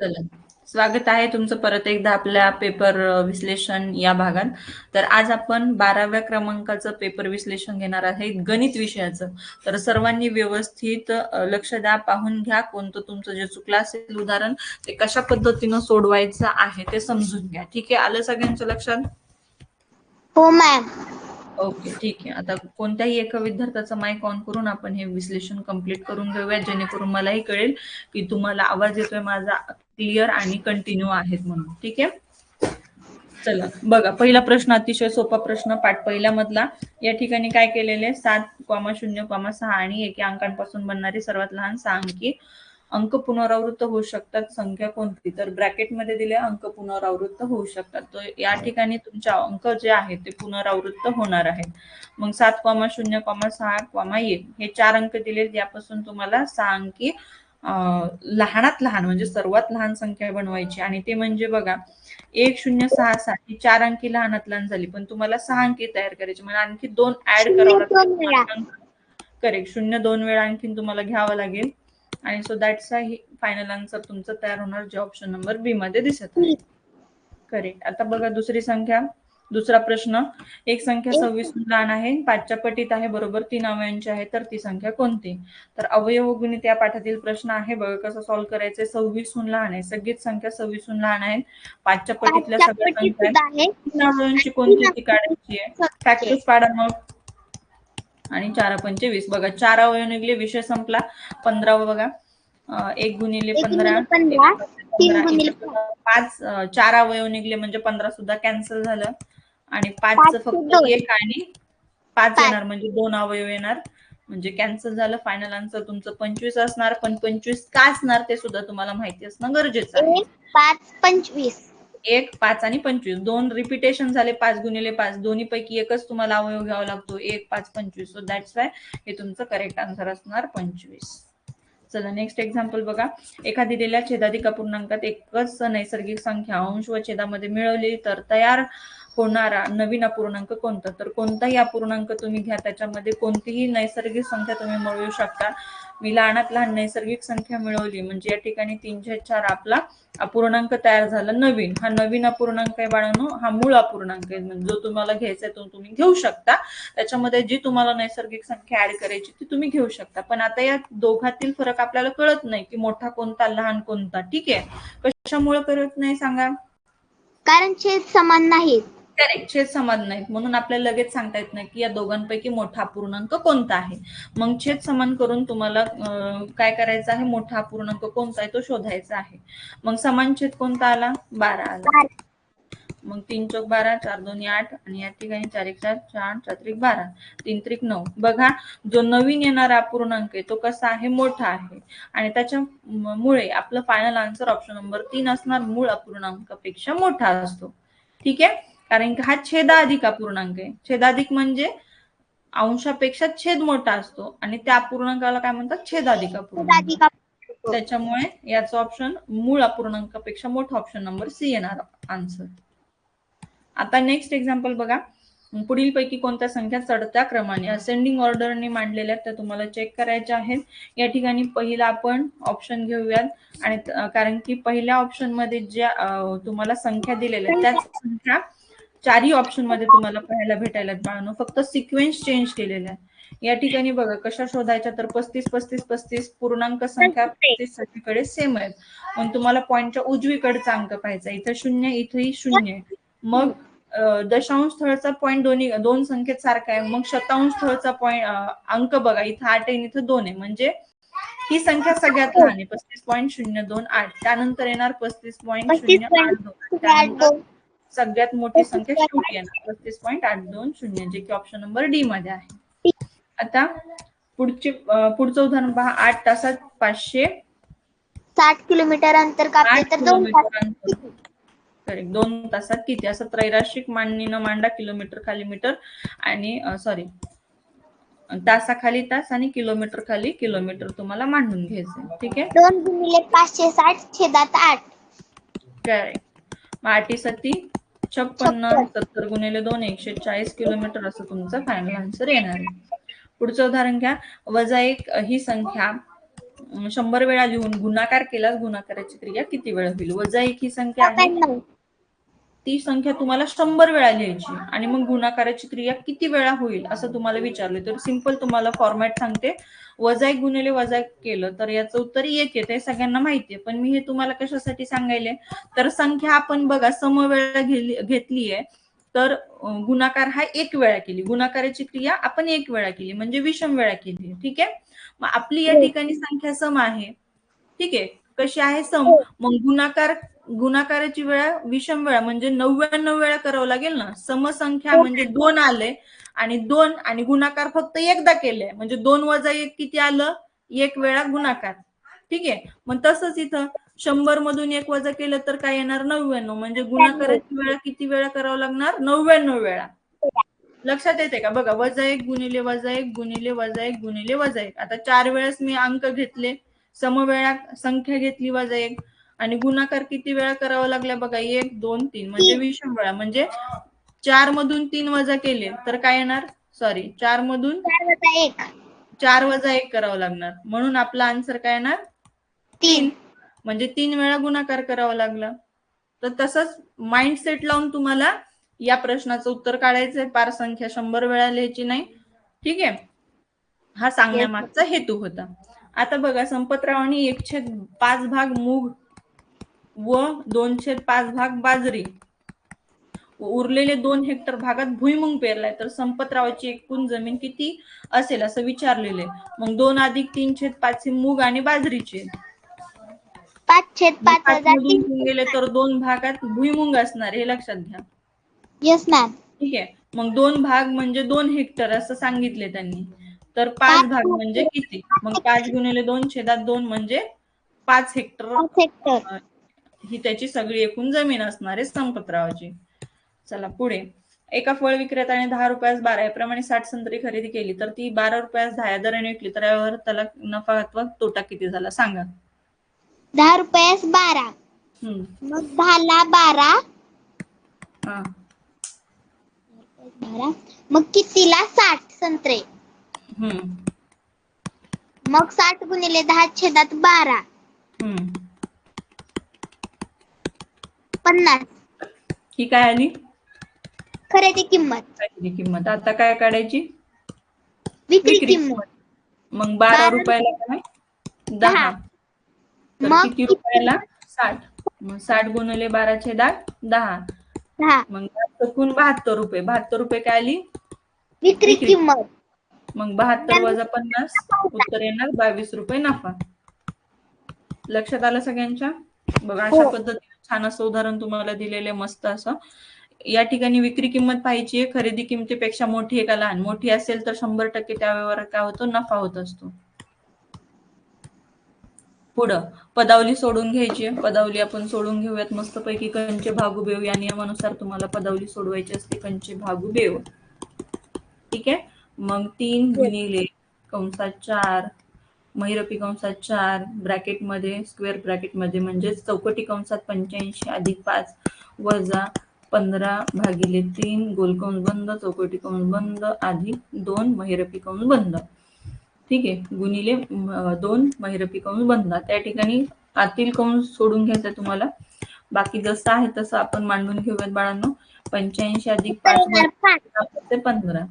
चला. स्वागत आहे तुमचं परत एकदा आपल्या पेपर विश्लेषण या भागात. तर आज आपण बाराव्या क्रमांकाचं पेपर विश्लेषण घेणार आहे गणित विषयाचं. तर सर्वांनी व्यवस्थित लक्ष द्या पाहून घ्या कोणतं तुमचं जे चुकलं असेल उदाहरण ते कशा पद्धतीनं सोडवायचं आहे ते समजून घ्या. ठीक आहे? आलं सगळ्यांच्या लक्षात? हो मॅम. ओके ठीक आहे. आता कोणत्याही एका विद्यार्थ्याचा माईक ऑन करून आपण हे विश्लेषण कंप्लीट करून घेऊया जेणेकरून मलाही कळेल की तुम्हाला आवाज येतोय माझा क्लिअर आणि कंटिन्यू आहेत म्हणून. ठीक आहे? चला बघा पहिला प्रश्न अतिशय सोपा प्रश्न पाठ पहिल्यामधला या ठिकाणी काय केलेले सात कॉमा शून्य कॉमा सहा आणि एके अंकांपासून बनणारी सर्वात लहान सहा अंकी. अंक पुनरावृत्त होऊ शकतात संख्या कोणती? तर ब्रॅकेटमध्ये दिले अंक पुनरावृत्त होऊ शकतात. तर या ठिकाणी तुमच्या अंक जे आहेत ते पुनरावृत्त होणार आहेत. मग सात कॉमा शून्य कॉमा सहा कॉमा एक हे चार अंक दिले यापासून तुम्हाला सहा अंकी लहानात लहान म्हणजे सर्वात लहान संख्या बनवायची. आणि ते म्हणजे बघा एक शून्य सहा सहा ही चार अंकी लहानात लहान झाली पण तुम्हाला सहा अंकी तयार करायची. म्हणजे आणखी दोन ऍड करावं. लागतील करेक्ट शून्य दोन वेळा आणखीन तुम्हाला घ्यावं लागेल. आणि so that's the final answer तुमचं तयार होणार जे ऑप्शन नंबर बी मध्ये दिसत आहे. करेक्ट आता बघा दुसरी संख्या. दुसरा प्रश्न. एक संख्या सव्वीस लहान आहे. पाचच्या पटीत आहे बरोबर तीन अवयवांची आहे तर ती संख्या कोणती? तर अवयव गुणित या पाठातील प्रश्न आहे. बघा कसं सॉल्व्ह करायचंय. सव्वीसहून लहान आहे. सगळीच संख्या सव्वीसहून लहान आहेत. पाचच्या पटीतल्या सगळ्या संख्या तीन अवयवांची कोणती ती काढायची आहे? फॅक्टर्स पाडा मग. आणि चार पंचे वीस बघा चार अवयव निघले विषय संपला. पंधरावं बघा. एक गुणिले पंधरा पाच चार अवयव निघले म्हणजे पंधरा सुद्धा कॅन्सल झालं. आणि पाच फक्त. एक आणि पाच. येणार म्हणजे दोन अवयव येणार. म्हणजे कॅन्सल झालं. फायनल आन्सर तुमचं पंचवीस असणार. पण पंचवीस का असणार ते सुद्धा तुम्हाला माहिती असणं गरजेचं आहे. पाच पंचवीस. एक पाच आणि पंचवीस. दोन रिपिटेशन झाले पाच गुणिले पाच. दोन्ही पैकी एकच तुम्हाला अवयव घ्यावा लागतो. एक पाच पंचवीस. सो दॅट्स वाय हे तुमचं करेक्ट आन्सर असणार पंचवीस. चला नेक्स्ट एक्झाम्पल बघा. एका दिलेल्या छेदाधिक अपूर्णांकात एकच नैसर्गिक संख्या अंश व छेदामध्ये मिळवली तर तयार होणारा नवीन अपूर्णांक कोणता? तर कोणताही अपूर्णांक तुम्ही घ्या. त्याच्यामध्ये कोणतीही नैसर्गिक संख्या तुम्ही मिळवू शकता. मी लहानात लहान नैसर्गिक संख्या मिळवली. म्हणजे या ठिकाणी तीनशे चार आपला अपूर्णांक तयार झाला. नवीन. हा नवीन अपूर्णांक आहे बाळांनो. हा मूळ अपूर्णांक आहे. म्हणजे जो तुम्हाला घ्यायचा आहे तो तुम्ही घेऊ शकता. त्याच्यामध्ये जी तुम्हाला नैसर्गिक संख्या ऍड करायची ती तुम्ही घेऊ शकता. पण आता या दोघातील फरक आपल्याला कळत नाही की मोठा कोणता लहान कोणता. ठीक आहे? कशामुळे कळत नाही सांगा? कारण छेद समान नाहीत. करेक्ट छेद समान नाहीत. म्हणून आपल्याला लगेच सांगता येत नाही की या दोघांपैकी मोठा अपूर्णांक कोणता आहे. मग छेद समान करून तुम्हाला काय करायचं आहे? मोठा अपूर्णांक कोणता आहे? तो शोधायचा आहे. मग समान छेद कोणता आला? बारा आला. मग तीन चौक बारा चार दोन्ही आठ आणि या ठिकाणी चार एक चार चार चार त्रिक बारा तीन त्रिक नऊ. बघा जो नवीन येणारा अपूर्णांक आहे तो कसा आहे? मोठा आहे. आणि त्याच्यामुळे आपलं फायनल आन्सर ऑप्शन नंबर तीन असणार. मूळ अपूर्णांकापेक्षा मोठा असतो. ठीक आहे? कारण की हा छेदाधिक अपूर्णांक आहे. छेदाधिक म्हणजे अंशापेक्षा छेद मोठा असतो आणि त्या अपूर्णांकाला काय म्हणतात? छेदाधिक अपूर्णांक. त्याच्यामुळे याचं ऑप्शन मूळ अपूर्णांकापेक्षा मोठा ऑप्शन नंबर सी येणार आन्सर आता नेक्स्ट एक्झाम्पल बघा. पुढील पैकी कोणत्या संख्या चढत्या क्रमाने? असेंडिंग ऑर्डरने मांडलेल्या आहेत त्या तुम्हाला चेक करायच्या आहेत. या ठिकाणी पहिला आपण ऑप्शन घेऊयात. आणि कारण की पहिल्या ऑप्शनमध्ये ज्या तुम्हाला संख्या दिलेल्या आहेत त्याच संख्या चारही ऑप्शनमध्ये तुम्हाला पाहायला भेटायला बाळांनो. फक्त सिक्वेन्स चेंज केलेल्या आहे. या ठिकाणी बघा कशा शोधायच्या तर पस्तीस पस्तीस पस्तीस पूर्णांक संख्या पस्तीस सगळीकडे सेम आहेत. पण तुम्हाला पॉईंटच्या उजवीकडचा अंक पाहायचा इथं शून्य इथंही शून्य. मग दशांश स्थळचा पॉईंट दोन्ही दोन संख्येत सारखा आहे. मग शतांश स्थळचा पॉईंट अंक बघा इथं आठ आहे इथं दोन आहे. म्हणजे ही संख्या सगळ्यात लहान आहे. पस्तीस पॉईंट शून्य दोन आठ. त्यानंतर येणार पस्तीस पॉईंट शून्य आठ दोन. सगळ्यात मोठी संख्या शेवटी येणार. पस्तीस पॉईंट आठ दोन शून्य जे की ऑप्शन नंबर डी मध्ये आहे. आता पुढचे पुढचं उदाहरण पहा. आठ तासात पाचशे साठ किलोमीटर अंतर कापले आठ तर दोन करेक्ट दोन तासात किती? असं त्रैराशिक मांडणीनं मांडा किलोमीटर खाली मीटर आणि सॉरी तासाखाली तास आणि किलोमीटर खाली किलोमीटर तुम्हाला मांडून घ्यायचं ठीक आहे? दोन गुणिले पाचशे साठ छेदात आठ. करेक्ट मग आठी सती छप्पन्न सत्तर गुणिले दोन एकशे चाळीस किलोमीटर असं तुमचं फायनल आन्सर येणार आहे. पुढचं उदाहरण घ्या. वजा एक ही संख्या शंभर वेळा लिहून गुणाकार केल्यास गुणाकाराची क्रिया किती वेळा होईल? वजा एक ही संख्या आहे. ती संख्या तुम्हाला शंभर वेळा लिहायची. आणि मग गुणाकाराची क्रिया किती वेळा होईल असं तुम्हाला विचारलं तर सिंपल तुम्हाला फॉर्मॅट सांगते. वजा एक गुणिले वजा एक केलं तर याचं उत्तर एक येते हे सगळ्यांना माहितीये पण मी हे तुम्हाला कशासाठी सांगायले? तर संख्या आपण बघा समवेळा घेतली घेतलीये. तर गुणाकार हा एक वेळा केली. गुणाकाराची क्रिया आपण एक वेळा केली म्हणजे विषम वेळा केली. ठीक आहे? मग आपली या हो. ठिकाणी संख्या सम आहे. ठीक आहे? कशी आहे सम? हो. मग गुणाकार गुणाकाराची वेळा विषम वेळा म्हणजे नव्याण्णव वेळा करावं लागेल ना? समसंख्या हो. म्हणजे दोन आले आणि दोन आणि गुणाकार फक्त एकदा केले. म्हणजे दोन वजा एक किती आलं? एक वेळा गुणाकार. ठीक आहे? मग तसंच इथं शंभर मधून एक वजा केलं तर काय येणार? नव्याण्णव. म्हणजे गुणाकाराची वेळा किती वेळा करावं लागणार? नव्याण्णव वेळा. लक्षात येते का? बघा वजा एक गुणिले वजा एक गुणिले वजा एक गुणिले वजा एक. आता चार वेळेस मी अंक घेतले. समवेळा संख्या घेतली वजा एक. आणि गुणाकार किती वेळा करावा लागला बघा एक दोन तीन म्हणजे विषम वेळा म्हणजे चार मधून तीन वजा केले तर काय येणार? सॉरी चार मधून चार वजा एक. एक करावं लागणार. म्हणून आपला आन्सर काय येणार? तीन. म्हणजे तीन वेळा गुणाकार करावा लागला. तर तसंच माइंडसेट लावून तुम्हाला या प्रश्नाचं उत्तर काढायचंय. पार संख्या शंभर वेळा लिहायची नाही. ठीक आहे? हा सांगण्यामागचा हेतू होता. आता बघा संपतरावांनी एकशे पाच भाग मूग व दोनशे पाच भाग बाजरी. उरलेले दोन हेक्टर भागात भुईमुंग पेरलाय तर संपतरावाची एकूण जमीन किती असेल असं विचारलेले मग दोन अधिक तीन छेद पाच हे मूग आणि बाजरीचे. गेले तर दोन भागात भुईमुंग असणार हे लक्षात घ्या. येस मॅम ठीक आहे. मग दोन भाग म्हणजे दोन हेक्टर असं सांगितले त्यांनी. तर पाच भाग म्हणजे किती? मग पाच गुणिले दोन छेदात दोन म्हणजे पाच हेक्टर. ही त्याची सगळी एकूण जमीन असणार आहे संपतरावाची चला पुढे. एका फळ विक्रेत्याने दहा रुपयास बारा याप्रमाणे साठ संत्री खरेदी केली तर ती बारा रुपयास दहा दराने विकली तर यावर त्याला नफा अथवा तोटा किती झाला सांगा. दहा रुपयास बारा. मग दहाला बारा. हा. बारा. मग कितीला साठ संत्रे? हम्म. मग साठ गुणिले दहा छेदात बारा. हम्म. पन्नास. ही काय आली? खरेदी किंमत. खरेदी किंमत? आता काय काढायची? विक्री विक्री किंमत. मग बारा बारा रुपयाला काय? दहा. तर मग किती रुपयाला? साठ. मग साठ गुणिले बाराचे दाग दहा. दहा. मग चुकून बहात्तर रुपये. बहात्तर रुपये काय आली? विक्री विक्री. किंमत. मग बहात्तर वजा पन्नास. उत्तर येणार बावीस रुपये नफा. लक्षात आलं सगळ्यांच्या? बघा अशा हो. पद्धतीने छान असं उदाहरण तुम्हाला दिलेले मस्त असं. या ठिकाणी विक्री किंमत पाहिजे खरेदी किमतीपेक्षा मोठी आहे का लहान? मोठी असेल तर शंभर टक्के त्या व्यवहारात काय होतो? नफा होत असतो. पुढं पदावली सोडून घ्यायची. पदावली आपण सोडून घेऊयात. मस्तपैकी कंचे भागू बेव. या नियमानुसार तुम्हाला पदावली सोडवायची असते कंचे भागू बेव. ठीक आहे? मग तीन गुणिले कंसात चार. महिरपी कंसात चार ब्रॅकेटमध्ये स्क्वेअर ब्रॅकेटमध्ये म्हणजेच चौकटी कंसात पंच्याऐंशी अधिक पाच वजा पंधरा भागिले तीन गोल कंस बंद चौकटी कंस बंद अधिक दोन महिरपी कंस बंद. ठीक आहे? गुणिले दोन महिरपी कंस बंद. त्या ठिकाणी आतील कंस सोडून घ्यायचा तुम्हाला. बाकी जसं आहे तसं आपण मांडून घेऊयात बाळांनो. पंच्याऐंशी अधिक पाच पंधरा.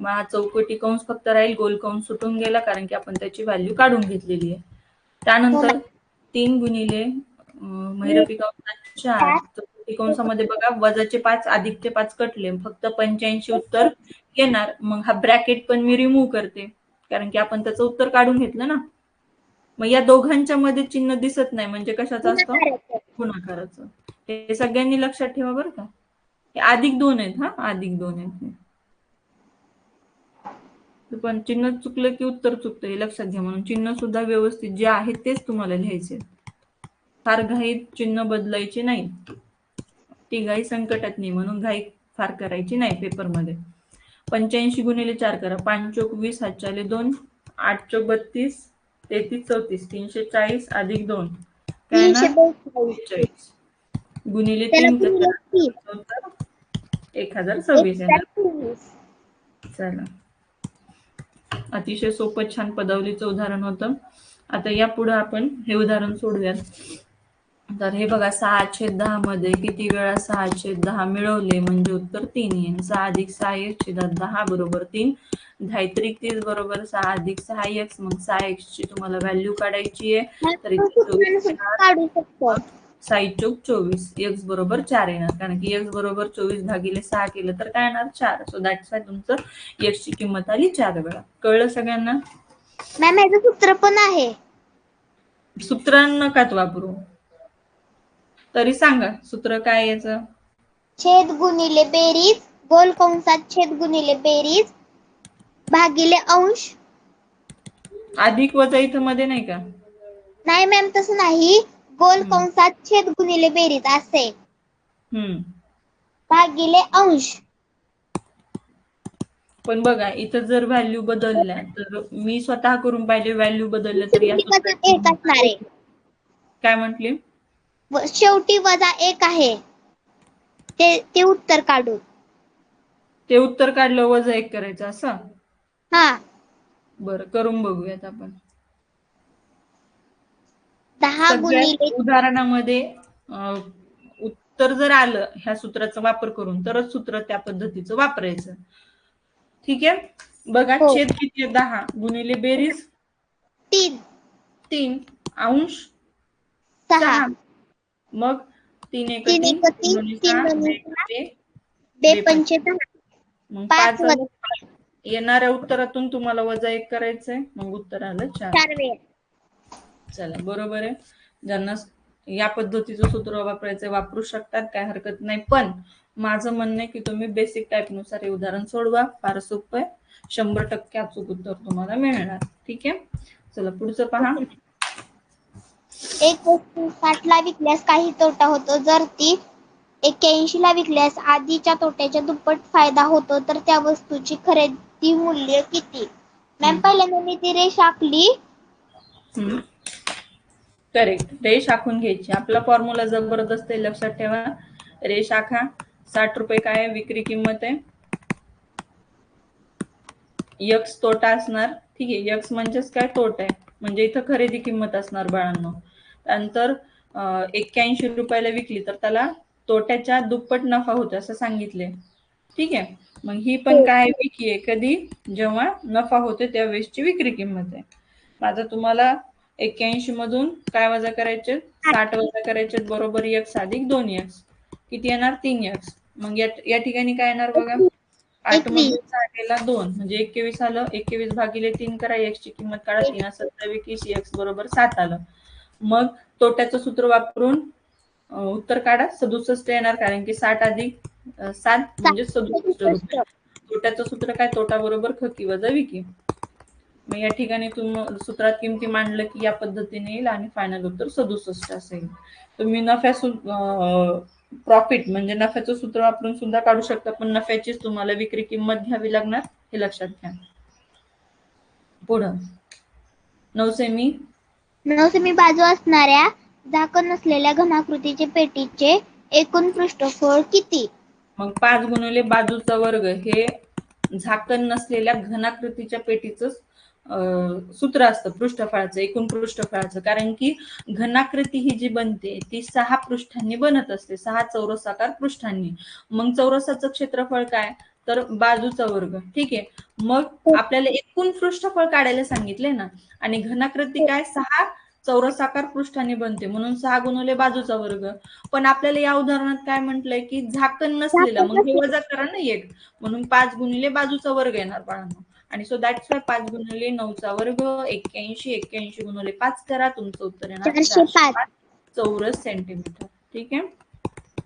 मग हा चौकटी कंस फक्त राहील गोल कंस सुटून गेला कारण की आपण त्याची व्हॅल्यू काढून घेतलेली आहे. त्यानंतर तीन गुणिले महिरपी चार. चौकटी कंसामध्ये बघा वजाचे पाच अधिकचे पाच कटले. फक्त पंच्याऐंशी उत्तर येणार. मग हा ब्रॅकेट पण मी रिमूव्ह करते. कारण की आपण त्याचं उत्तर काढून घेतलं ना. मग या दोघांच्या मध्ये चिन्ह दिसत नाही. म्हणजे कशाचं असतं? गुणाकाराचं. हे सगळ्यांनी लक्षात ठेवा बरं का. हे अधिक दोन आहेत हा? अधिक दोन आहेत. हे. पण चिन्ह चुकलं की उत्तर चुकतं हे लक्षात घ्या. म्हणून चिन्ह सुद्धा व्यवस्थित जे आहे तेच तुम्हाला लिहायचे फार घाईत चिन्ह बदलायचे नाही. ती घाई संकटात नाही म्हणून घाई फार करायची नाही पेपरमध्ये. पंच्याऐंशी गुणिले चार करा. पाच चोक वीस हातच्याले दोन आठ चोक बत्तीस तेहतीस चौतीस तीनशे चाळीस अधिक दोन. बेचाळीस गुणिले तीन एक हजार सव्वीस. चला. अतिशय सोपं छान पदावलीचं उदाहरण होतं. आता या पुढे आपण हे उदाहरण सोडूयात. तर हे बघा सहा छेद दहा मध्ये किती वेळा सहा छेद दहा मिळवले? म्हणजे उत्तर तीन येईल सहा अधिक सहा एक छेदात दहा बरोबर तीन. दहा त्रिक तीस बरोबर सहा अधिक सहा एक्स मग सहा एक्स ची तुम्हाला व्हॅल्यू काढायची आहे. तर इथे साई चौक चोवीस एक्स बरोबर चार येणार. कारण की एक्स बरोबर चोवीस भागिले सहा केलं तर काय येणार? चार. सो दॅट्स वाय तुमचं एक्स ची किंमत आली चार वेळा. कळलं सगळ्यांना? मॅम याचं सूत्र पण आहे. सूत्र नकात वापरू. तरी सांगा सूत्र काय याचं? छेद गुणिले बेरीज गोल कंसात छेद गुणिले बेरीज भागिले अंश. अधिक वजा इथं मध्ये नाही का? नाही मॅम तसं नाही. गोल. कंसात छेद गुणिले बेरीज असे. हम्म. भागिले अंश. पण बघा इथं जर व्हॅल्यू बदलल्या तर मी स्वतः करून पाहिजे व्हॅल्यू बदलल्या तर या शेवटी वजा एक असणार आहे. काय म्हटली? व- शेवटी वजा एक आहे. ते ते उत्तर काढू. ते उत्तर काढलं वजा एक करायचं असं? हा. बरं करून बघूयात आपण. दहा सगळ्या गुणिले उदाहरणामध्ये अं, उत्तर जर आलं ह्या सूत्राचा वापर करून तरच सूत्र त्या पद्धतीचं वापरायचं. ठीक आहे? बघा हो. छेद किती आहे? दहा गुणिले बेरीज तीन. तीन अंश सहा. सहा. मग तीन एक तीन तीन एक तीन, दोन्ही तीन सहा, दोन्ही बे- सहा. बे- बे बे पंचे दहा. मग पाच पाच. येणाऱ्या उत्तरातून तुम्हाला वजा एक करायचंय. मग उत्तर आलं चार. चार वेळ. चला बरोबर आहे. ज्यांना या पद्धतीचं सूत्र वापरायचं वापरू शकतात काय हरकत नाही. पण माझं म्हणणं आहे की तुम्ही बेसिक टाईपनुसार हे उदाहरण सोडवा. फार सोपं आहे. शंभर टक्के अचूक उत्तर तुम्हाला मिळणार. ठीक आहे? चला पुढचं पहा. एक वस्तू साठला विकल्यास काही तोटा होतो. जर ती एक्क्याऐंशी ला विकल्यास आधीच्या तोट्याच्या दुप्पट फायदा होतो तर त्या वस्तूची खरेदी मूल्य किती? मॅम पहिल्यांदा मी ती रेष आखली. करेक्ट रेष आखून घ्यायची. आपला फॉर्म्युला जबरदस्त आहे लक्षात ठेवा. रेष आखा साठ रुपये काय आहे? विक्री किंमत आहे. यक्स तोटा असणार. ठीक आहे यक्स म्हणजेच काय? तोटा आहे. म्हणजे इथं खरेदी किंमत असणार बाळांनो. त्यानंतर एक्क्याऐंशी रुपयाला विकली तर त्याला तोट्याच्या दुप्पट नफा होतो असं सांगितले ठीक आहे? मग ही पण काय विकी आहे. कधी? जेव्हा नफा होतो त्यावेळेसची विक्री किंमत आहे. माझा तुम्हाला एक्क्याऐंशी मधून काय वजा करायचे? साठ. वजा करायचे बरोबर एक्स अधिक दोन एक्स किती येणार? तीन एक्स मग या ठिकाणी काय येणार बघा? आठ मधून दोन. म्हणजे एकवीस आलं एकवीस भागिले तीन करा एक्स ची किंमत काढा तीन सत्तावीस एक्स बरोबर सात आलं. मग तोट्याचं सूत्र वापरून उत्तर काढा. सदुसष्ट येणार कारण की साठ अधिक सात म्हणजे सदुसष्ट रुपये. तोट्याचं सूत्र काय? तोटा बरोबर खकी वजा विकी. मग या ठिकाणी तुम सूत्रात किमती मांडलं की या पद्धतीने येईल आणि फायनल उत्तर सदुसष्ट असेल तुम्ही नफ्या प्रॉफिट म्हणजे नफ्याचं सूत्र वापरून सुद्धा काढू शकता पण नफ्याचीच तुम्हाला विक्री किंमत घ्यावी लागणार हे लक्षात घ्या. पुढं. नऊ सेमी नऊ सेमी बाजू असणाऱ्या झाकण नसलेल्या घनाकृतीचे पेटीचे एकूण पृष्ठफळ किती? मग पाच गुणिले बाजूचा वर्ग हे झाकण नसलेल्या घनाकृतीच्या पेटीचं सूत्र असतं पृष्ठफळाचं एकूण पृष्ठफळाचं. कारण की घनाकृती ही जी बनते ती सहा पृष्ठांनी बनत असते. सहा चौरसाकार पृष्ठांनी. मग चौरसाचं क्षेत्रफळ काय? तर बाजूचा वर्ग. ठीक आहे? मग आपल्याला एकूण पृष्ठफळ काढायला सांगितले ना आणि घनाकृती काय? सहा चौरसाकार पृष्ठांनी बनते. म्हणून सहा गुणवले बाजूचा वर्ग. पण आपल्याला या उदाहरणात काय म्हटलंय की झाकण नसलेलं. मग हे वजा करा ना एक म्हणून पाच गुणिले बाजूचा वर्ग येणार बाळांनो. आणि सो दॅट्स वाय पाच गुणिले नऊचा वर्ग एक्क्याऐंशी एक्क्याऐंशी गुणिले पाच करा तुमचं उत्तर येणार चौरस सेंटीमीटर ठीक आहे?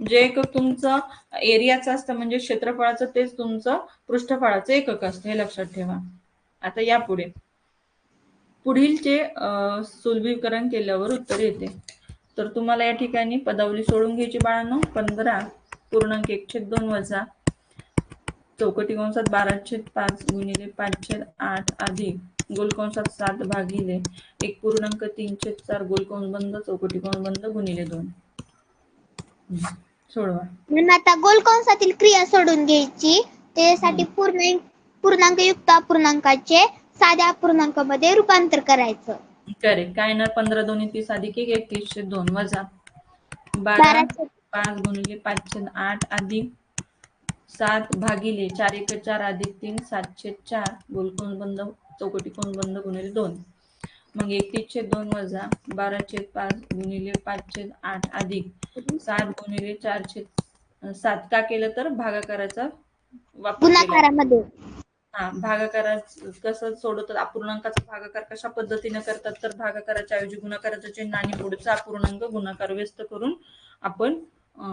जे एकक तुमचं एरियाचं असतं म्हणजे क्षेत्रफळाचं तेच तुमचं पृष्ठफळाचं एकक असतं हे लक्षात ठेवा. आता यापुढे पुढीलचे अं, सुलभीकरण केल्यावर उत्तर येते. तर तुम्हाला या ठिकाणी पदावली सोडून घ्यायची बाळांनो पंधरा पूर्णांक एकशे दोन वजा चौकटी कंसात बारा छेद पाच गुणिले पाच छेद आठ अधिक गोल कंसात सात भागिले एक पूर्णांक तीन छेद चार गोल कंस बंद चौकटी कंस बंद गुणिले दोन. सोडवा. म्हणून आता गोल कंसातील क्रिया सोडून घ्यायची. त्यासाठी पूर्ण पूर्णांक युक्त अपूर्णांकाचे साध्या अपूर्णांकामध्ये रूपांतर करायचं. करेक्ट काय येणार पंधरा दोन्ही तीस अधिक एक एकतीसशे दोन. वजा बारा पाच गुणिले पाचशे आठ अधिक सात भागिले चार एक चार अधिक तीन सातशे चार. गोलकोण बंद चौकटी कोण बंद गुणिले दोन. मग एकतीसशे दोन वजा बाराशे पाच गुणिले पाचशे आठ अधिक सात गुणिले चारशे सात का केलं तर भागाकाराचा वापर गुणाकारामध्ये. हा भागाकारा कसं सोडवतात अपूर्णांकाचा भागाकार कशा पद्धतीने करतात तर भागाकाराच्या ऐवजी गुणाकाराचं चिन्ह आणि पुढचा अपूर्णांक गुणाकार व्यस्त करून आपण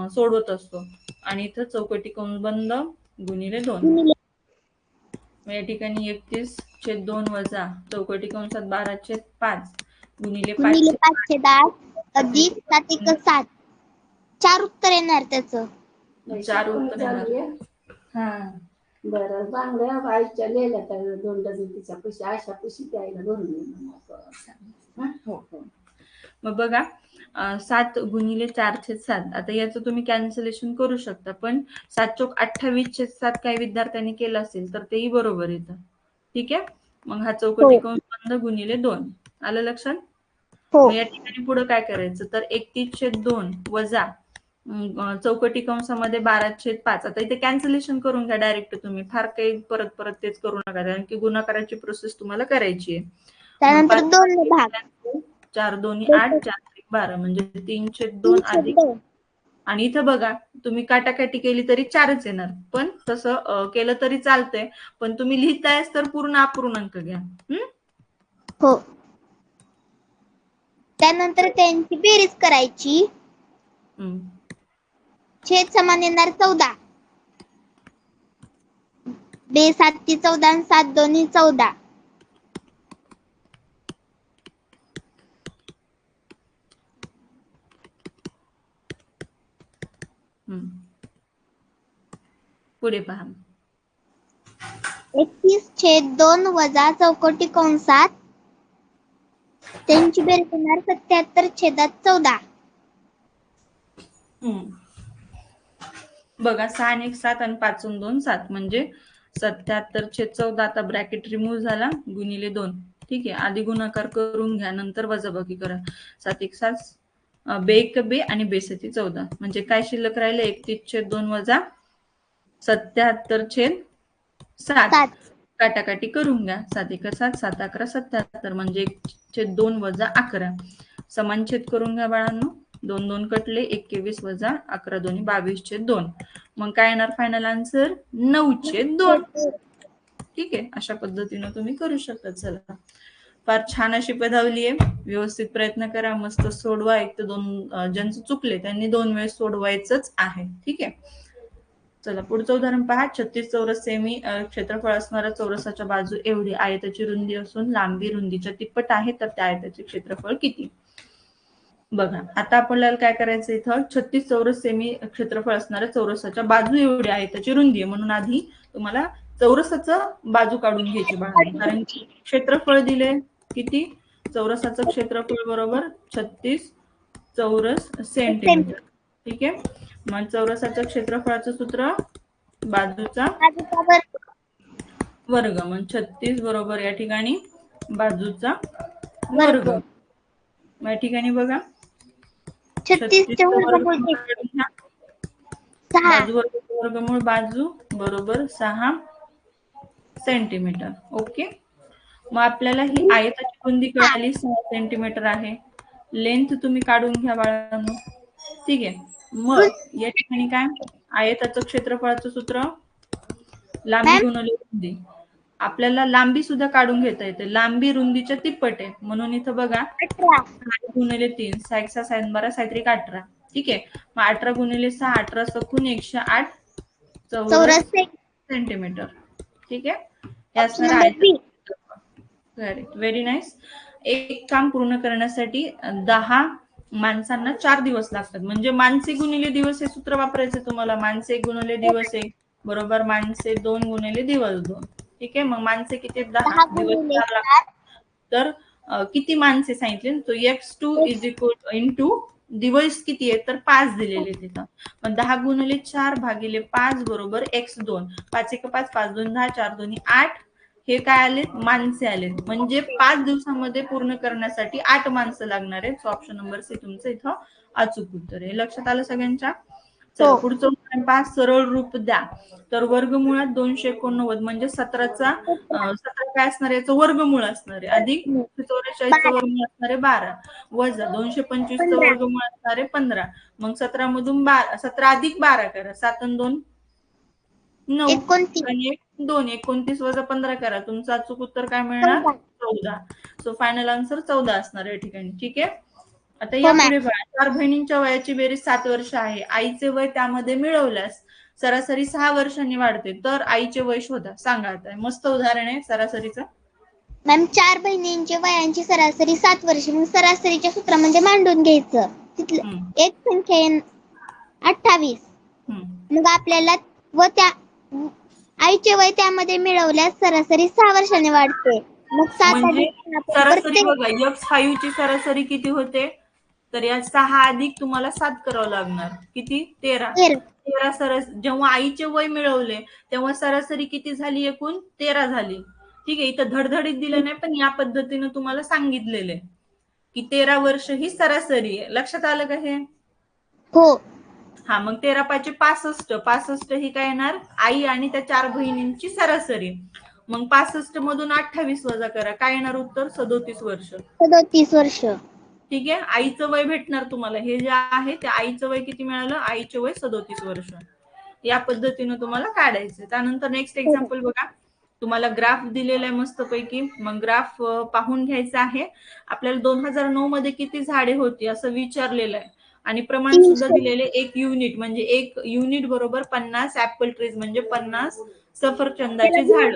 सोडवत असतो. आणि इथं चौकटी कंस बंद गुणिले दोन. या ठिकाणी एकतीस छेद दोन वजा चौकटी कंसात बारा छेद पाच गुणिले पाच पाचशे दहा अधिक सात एक सात. चार उत्तर येणार त्याचं. चार उत्तर येणार. हा. बरं बांगड्या आईच्या लिहिल्या तर दोन डझन तिच्या पैसे अशा पैसे द्यायला भरून. हा? हो हो. मग बघा सात गुणिले चार छेद सात. आता याचं तुम्ही कॅन्सलेशन करू शकता पण सात चोक अठ्ठावीस छेद सात काही विद्यार्थ्यांनी केलं असेल तर तेही बरोबर येतं. ठीक आहे? मग हा चौकटी हो. कंस बंद गुणिले दोन. आलं लक्षात? हो. मग या ठिकाणी पुढे काय करायचं? तर एकतीस छेद दोन वजा चौकटी कंसामध्ये बारा छेद पाच. आता इथे कॅन्सलेशन करून घ्या डायरेक्ट तुम्ही. फार काही परत परत तेच करू नका कारण की गुणाकाराची प्रोसेस तुम्हाला करायची आहे. त्यानंतर दोन भाग. चार दोन्ही आठ चार बारा म्हणजे तीन छेद दोन अधिक. आणि इथं बघा तुम्ही काटाकाटी केली तरी चारच येणार पण तसं केलं तरी चालतंय. पण तुम्ही लिहितायच तर पूर्ण अपूर्णांक घ्या? हो? त्यानंतर त्यांची बेरीज करायची. छेद समान येणार चौदा. बे सात ती चौदा आणि सात दोन्ही चौदा. पुढे पहा. एकतीस छेद दोन वजा चौकटी कंसात त्यांची बेरीज येणार सत्याहत्तर छेदात चौदा. हम्म. बघा सहा आणि एक सात आणि पाच आणि दोन सात. म्हणजे सत्याहत्तर छेद चौदा आता ब्रॅकेट रिमूव्ह झाला गुणिले दोन. ठीक आहे आधी गुणाकार करून घ्या नंतर वजाबाकी करा. सात एक सात अं, बे आणि बेसती चौदा. म्हणजे काय शिल्लक राहिले? एकतीस छेद दोन वजा सत्याहत्तर छेद सात. सात. काटाकाटी करून घ्या. सात एक सात सात अकरा सत्याहत्तर. म्हणजे एक छेद दोन वजा अकरा. समान छेद करून घ्या बाळांनो. दोन दोन कटले एकवीस वजा अकरा दोन्ही बावीस छेद दोन. मग काय येणार फायनल आन्सर नऊ छेद दोन. ठीक आहे. अशा पद्धतीनं तुम्ही करू शकता चला. फार छान अशी पदावली आहे. व्यवस्थित प्रयत्न करा मस्त सोडवा. एक तर दोन ज्यांचं चुकले त्यांनी दोन वेळेस सोडवायचंच आहे. ठीक आहे? चला पुढचं उदाहरण पहा. छत्तीस चौरस सेमी क्षेत्रफळ असणाऱ्या चौरसाच्या बाजू एवढी आयताची रुंदी असून लांबी रुंदीच्या तिप्पट आहे तर त्या आयताचे क्षेत्रफळ किती? बघा आता आपल्याला काय करायचं इथं? छत्तीस चौरस सेमी क्षेत्रफळ असणाऱ्या चौरसाच्या बाजू एवढी आहे त्याची रुंदी आहे. म्हणून आधी तुम्हाला चौरसाचं बाजू काढून घ्यायची बाहेर कारण क्षेत्रफळ दिले किती? चौरसाचं क्षेत्रफळ बरोबर छत्तीस चौरस सेंटीमीटर. ठीक आहे? मग चौरसाचं क्षेत्रफळाचं सूत्र बाजूचा वर्ग. मग छत्तीस बरोबर या ठिकाणी बाजूचा वर्ग. मग या ठिकाणी बघा. छत्तीसचे 36 चा वर्गमूळ वर्गमूळ किती? काढून घ्या. सहा. बाजू वर्ग वर्गमूळ बाजू बरोबर सहा सेंटीमीटर. ओके? मग आपल्याला ही आयताची रुंदी कळाली सहा सेंटीमीटर आहे. लेंथ तुम्ही काढून घ्या बाळांनो. ठीक आहे. मग या ठिकाणी काय? आयताचं क्षेत्रफळाचं सूत्र. लांबी? गुणवली रुंदी. आपल्याला लांबी सुद्धा काढून घेता येते. लांबी रुंदीच्या तिप्पट आहे. म्हणून इथं बघा गुणिले तीन सहा सात बारा सात्रिक अठरा? ठीक आहे. मग अठरा गुणिले सहा अठरा सखून एकशे आठ चौरस सेंटीमीटर ठीक आहे? आहे बी करेक्ट व्हेरी नाईस एक काम पूर्ण करण्यासाठी दहा माणसांना चार दिवस लागतात. म्हणजे माणसे गुणिले दिवस हे सूत्र वापरायचं तुम्हाला. माणसे गुणिले दिवस एक. बरोबर? माणसे दोन गुणिले दिवस दोन. ठीक आहे? मग माणसे किती? दहा दिवस चार लागतात. तर किती माणसे सांगितले? तो X two is equal into दिवस किती आहे तर पाच दिलेले तिथं. मग दहा गुणिले चार भागिले पाच बरोबर एक्स दोन. पाच एक पाच पाच दोन दहा चार दोन्ही आठ. हे काय आले माणसे आलेत. म्हणजे पाच दिवसामध्ये पूर्ण करण्यासाठी आठ माणसं लागणार आहेत. सो ऑप्शन नंबर सी तुमचं इथं अचूक उत्तर आहे. लक्षात आलं सगळ्यांच्या? हो. पुढचं उदाहरण पहा. सरळ रूप द्या. तर वर्गमुळात दोनशे एकोणनव्वद म्हणजे सतराचा सतरा काय असणार? याचं वर्गमूळ असणार आहे. अधिक चौवेचाळीसचं. वर्गमूळ असणार आहे बारा. वजा दोनशे पंचवीसचं पंधरा. वर्गमूळ असणार आहे पंधरा. मग सतरा मधून बारा सतरा अधिक बारा करा. सात आणि दोन नऊ. आणि एक दोन एकोणतीस वजा पंधरा करा. तुमचं अचूक उत्तर काय मिळणार? चौदा. सो फायनल आन्सर चौदा असणार या ठिकाणी. ठीक आहे? आता हो, या मॅम. पुढे बघा. चार बहिणींच्या वयाची बेरीज सात वर्ष आहे. आईचे वय त्यामध्ये मिळवल्यास सरासरी सहा वर्षांनी वाढते. तर आईचे वय शोधा. सांगा आता. मस्त उदाहरण आहे सरासरीचं. मॅम चार बहिणींच्या वयांची सरासरी सात वर्ष. मग सरासरीच्या सूत्रामध्ये मांडून घ्यायचं. तिथलं एक संख्या अठ्ठावीस. मग आपल्याला व त्या आईचे वय त्यामध्ये मिळवल्यास सरासरी सहा वर्षाने वाढते. मग सात म्हणजे अधिक सरासरी प्रत्येक- बघा फाईव्ह ची सरासरी किती होते? तर या सहा अधिक तुम्हाला सात करावं लागणार. किती? तेरा. तेरा. तेरा सरस जेव्हा आईचे वय मिळवले तेव्हा सरासरी किती झाली एकूण? तेरा झाली. ठीक आहे इथं धडधडीत दिलं नाही पण या पद्धतीनं तुम्हाला सांगितलेलं आहे. की तेरा वर्ष ही सरासरी आहे. लक्षात आलं का हे? हो. हा मग तेरा पाचशे पासष्ट. पासष्ट ही काय येणार? आई आणि त्या चार बहिणींची सरासरी. मग पासष्ट मधून अठ्ठावीस वजा करा. काय येणार उत्तर? सदोतीस वर्ष. सदोतीस वर्ष. ठीक आहे? आईचं वय भेटणार तुम्हाला. हे जे आहे ते आईचं वय किती मिळालं? आईचे वय सदोतीस वर्ष. या पद्धतीनं तुम्हाला काढायचं त्यानंतर नेक्स्ट एक्झाम्पल बघा. तुम्हाला ग्राफ दिलेला आहे मस्तपैकी. मग ग्राफ पाहून घ्यायचा आहे. आपल्याला दोन हजार नऊ मध्ये किती झाडे होती असं विचारलेलं आहे. आणि प्रमाण सुद्धा. दिलेले एक युनिट म्हणजे एक युनिट बरोबर पन्नास ऍपल ट्रीज म्हणजे पन्नास सफरचंदाची झाड.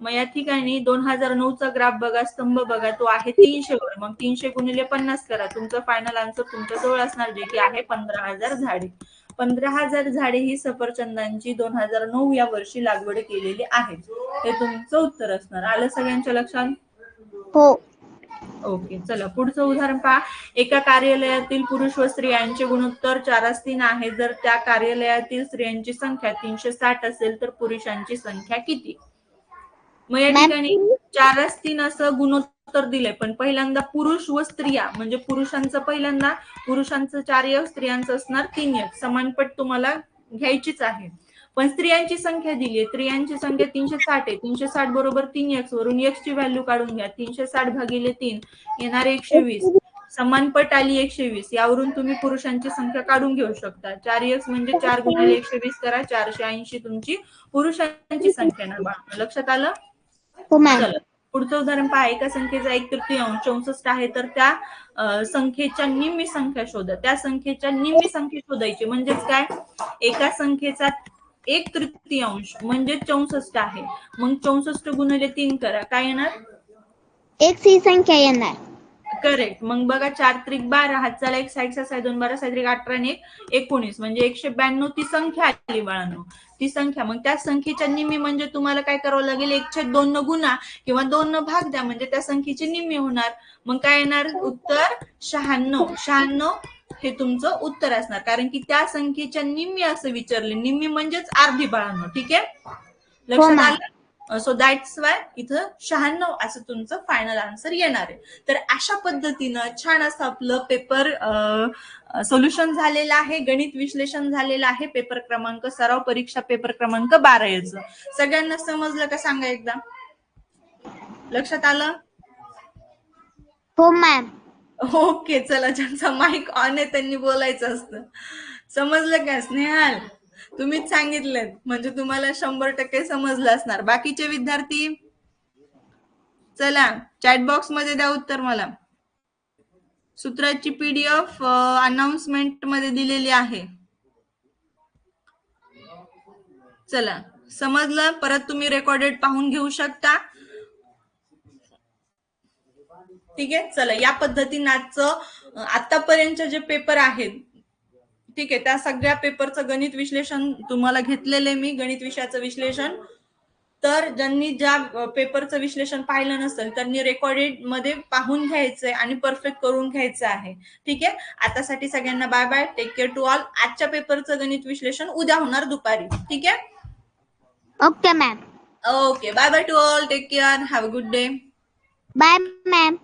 मग या ठिकाणी दोन हजार नऊचा ग्राफ बघा स्तंभ बघा तो आहे तीनशे वर. मग तीनशे गुणिले पन्नास करा. तुमचं फायनल आन्सर तुमच्या जवळ असणार जे की आहे पंधरा हजार झाडे. पंधरा हजार झाडे ही सफरचंदांची दोन हजार नऊ या वर्षी लागवड केलेली आहे. हे तुमचं उत्तर असणार. आलं सगळ्यांच्या लक्षात? हो. ओके चला पुढचं उदाहरण पहा. एका कार्यालयातील पुरुष व स्त्रियांचे गुणोत्तर चारास तीन आहे. जर त्या कार्यालयातील स्त्रियांची संख्या तीनशे साठ असेल तर पुरुषांची संख्या किती? मग या ठिकाणी चारास तीन असं गुणोत्तर दिलंय पण पहिल्यांदा पुरुष व स्त्रिया म्हणजे पुरुषांचं पहिल्यांदा पुरुषांचं चार स्त्रियांचं असणार तीन एक समानपट तुम्हाला घ्यायचीच आहे. पण स्त्रियांची संख्या दिली आहे स्त्रियांची संख्या तीनशे साठ आहे. तीनशे साठ बरोबर तीन एक्स वरून एक्स ची व्हॅल्यू काढून घ्या. तीनशे साठ भागिले तीन येणार एकशे वीस. समानपट आली एकशे वीस. यावरून तुम्ही पुरुषांची संख्या काढून घेऊ शकता. चार एक्स म्हणजे चार गुणिले एकशे वीस करा. चारशे ऐंशी तुमची पुरुषांची संख्या बाळा लक्षात आलं? हो चला. पुढचं उदाहरण पहा. एका संख्येचा एक तृतीयांश चौसष्ट आहे. तर त्या संख्येच्या निम्मी संख्या शोधा. त्या संख्येच्या निम्मी संख्या शोधायची. म्हणजेच काय? एका संख्येचा एक तृतीयांश म्हणजे चौसष्ट आहे. मग चौसष्ट गुणिले तीन करा. काय येणार? एक ही संख्या येणार. करेक्ट मग बघा चार त्रिक बारा हातचाला एक साईड साय दोन बारा साय त्रिक अठरा आणि एक एकोणीस. म्हणजे एकशे ब्याण्णव ती संख्या आली बाळांनो. ती संख्या. मग त्या संख्येच्या निम्मी म्हणजे तुम्हाला काय करावं लागेल? एकशे दोन न गुणा किंवा दोन न भाग द्या. म्हणजे त्या संख्येची निम्मी होणार. मग काय येणार? उत्तर शहाण्णव. शहाण्णव हे तुमचं उत्तर असणार. कारण की त्या संख्येच्या निम्मी असं विचारले. निम्मी म्हणजेच अर्धी बाळांनो. ठीक आहे? लक्षात मॅम. आलं? सो दॅट्स वाय इथं शहाण्णव असं तुमचं फायनल आन्सर येणार आहे. तर अशा पद्धतीनं छान असं आपलं पेपर सोल्युशन झालेलं आहे. गणित विश्लेषण झालेलं आहे. पेपर क्रमांक सराव परीक्षा पेपर क्रमांक बारा याचं. सगळ्यांना समजलं का सांगा एकदा? लक्षात आलं? हो मॅम ओके चला ज्यांचा माईक ऑन आहे त्यांनी बोलायचं असतं. समजलं का स्नेहाल? तुम्हीच सांगितलं म्हणजे तुम्हाला शंभर टक्के समजलं असणार. बाकीचे विद्यार्थी? चला चॅट बॉक्समध्ये द्या उत्तर मला. सूत्राची पीडीएफ अनाउन्समेंटमध्ये दिलेली आहे. चला समजलं? परत तुम्ही रेकॉर्डेड पाहून घेऊ शकता. ठीक आहे? चला या पद्धतीनं आजचं आतापर्यंतचे जे पेपर आहेत ठीक आहे त्या सगळ्या पेपरचं गणित विश्लेषण तुम्हाला घेतलेलं मी गणित विषयाचं विश्लेषण. तर ज्यांनी ज्या पेपरचं विश्लेषण पाहिलं नसेल त्यांनी रेकॉर्डेडमध्ये पाहून घ्यायचंय आणि परफेक्ट करून घ्यायचं आहे. ठीक आहे? आतासाठी सगळ्यांना bye bye take care to all आजच्या पेपरचं गणित विश्लेषण उद्या होणार दुपारी. ठीक आहे? Okay ma'am okay bye bye to all take care have a good day bye ma'am